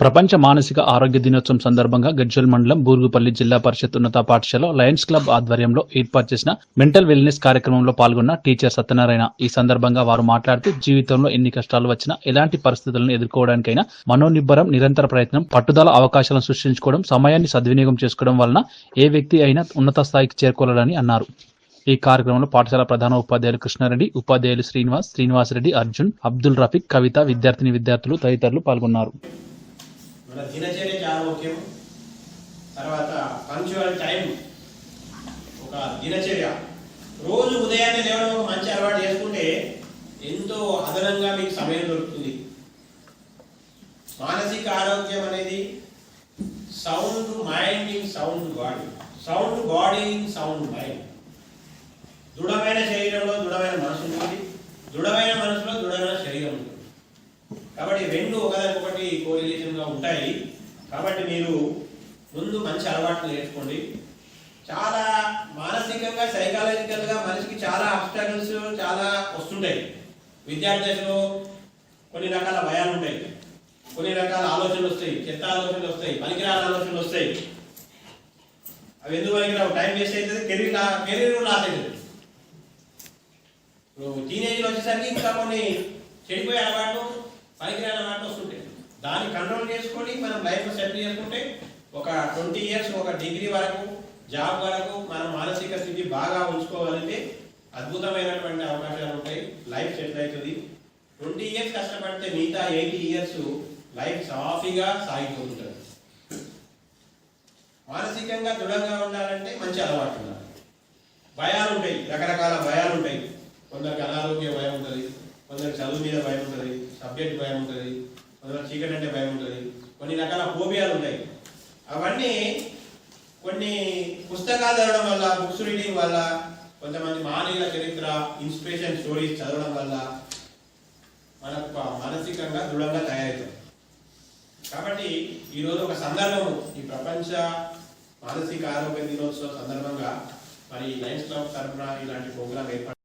ప్రపంచ మానసిక ఆరోగ్య దినోత్సవం సందర్భంగా గజ్జల్ మండలం బూరుగుపల్లి జిల్లా పరిషత్ ఉన్నత పాఠశాల లయన్స్ క్లబ్ ఆధ్వర్యంలో ఏర్పాటు చేసిన మెంటల్ వెల్నెస్ కార్యక్రమంలో పాల్గొన్న టీచర్ సత్యనారాయణ. ఈ సందర్భంగా వారు మాట్లాడుతూ జీవితంలో ఎన్ని కష్టాలు వచ్చినా ఎలాంటి పరిస్థితులను ఎదుర్కోవడానికైనా మనోనిబ్బరం నిరంతర ప్రయత్నం పట్టుదల అవకాశాలను సృష్టించుకోవడం సమయాన్ని సద్వినియోగం చేసుకోవడం వలన ఏ వ్యక్తి అయినా ఉన్నత స్థాయికి చేరుకోవాలని అన్నారు. ఈ కార్యక్రమంలో పాఠశాల ప్రధాన ఉపాధ్యాయులు కృష్ణారెడ్డి ఉపాధ్యాయులు శ్రీనివాస్ శ్రీనివాసరెడ్డి అర్జున్ అబ్దుల్ రఫీక్ కవిత విద్యార్థిని విద్యార్థులు తదితరులు పాల్గొన్నారు. మన దినచర్య చాలా ముఖ్యం. తర్వాత పంక్చువల్ టైం ఒక దినచర్య. రోజు ఉదయాన్నే లేవడం ఒక మంచి అలవాటు చేసుకుంటే ఎంతో అదనంగా మీకు సమయం దొరుకుతుంది. మానసిక ఆరోగ్యం అనేది sound mind in sound body sound body in sound mind దృఢమైన శరీరంలో దృఢమైన మనసు ఉంటుంది దృఢమైన కాబట్టి రెండు ఒకదానికొకటి కోరిలేషన్గా ఉంటాయి. కాబట్టి మీరు ముందు మంచి అలవాట్లు నేర్చుకోండి. చాలా మానసికంగా సైకాలజికల్గా మనిషికి చాలా అబ్స్టాకల్స్ చాలా వస్తుంటాయి. విద్యార్థి దశలో కొన్ని రకాల భయాలు ఉంటాయి. కొన్ని రకాల ఆలోచనలు వస్తాయి. చెత్త ఆలోచనలు వస్తాయి. పనికిరాని ఆలోచనలు వస్తాయి. అవి ఎందుకు పనికిరావు? టైం వేస్ట్ అవుతుంది కెరీర్ కెరీర్ లాస్ అవుతుంది ఇప్పుడు టీనేజ్లో వచ్చేసరికి ఇంకా కొన్ని చెడిపోయే అలవాట్లు పనికిరాని అలవాట్లు వస్తుంటాయి దాన్ని కంట్రోల్ చేసుకొని మనం లైఫ్ సెటిల్ చేసుకుంటే ఒక ట్వంటీ ఇయర్స్ ఒక డిగ్రీ వరకు జాబ్ వరకు మన మానసిక స్థితి బాగా ఉంచుకోవాలంటే అద్భుతమైనటువంటి అవకాశాలు ఉంటాయి లైఫ్ సెటిల్ అవుతుంది. ట్వంటీ ఇయర్స్ కష్టపడితే మిగతా ఎయిటీ ఇయర్స్ లైఫ్ సాఫీగా సాగిపోతుంటుంది మానసికంగా దృఢంగా ఉండాలంటే మంచి అలవాటు ఉండాలి. భయాలు ఉంటాయి రకరకాల భయాలు ఉంటాయి కొందరికి అనారోగ్య భయం చదువు మీద భయం ఉంటుంది సబ్జెక్ట్ భయం ఉంటుంది కొందరికి చీకటి అంటే భయం ఉంటుంది కొన్ని రకాల ఫోబియాలు ఉంటాయి. అవన్నీ కొన్ని పుస్తకాలు చదవడం వల్ల బుక్స్ రీడింగ్ వల్ల కొంతమంది మానవుల చరిత్ర ఇన్స్పిరేషన్ స్టోరీస్ చదవడం వల్ల మనకు మానసికంగా దృఢంగా తయారవుతాం. కాబట్టి ఈరోజు ఒక సందర్భము ఈ ప్రపంచ మానసిక ఆరోగ్య దినోత్సవం సందర్భంగా మరి లైన్స్ క్లబ్ తరఫున ఇలాంటి ప్రోగ్రాం ఏర్పాటు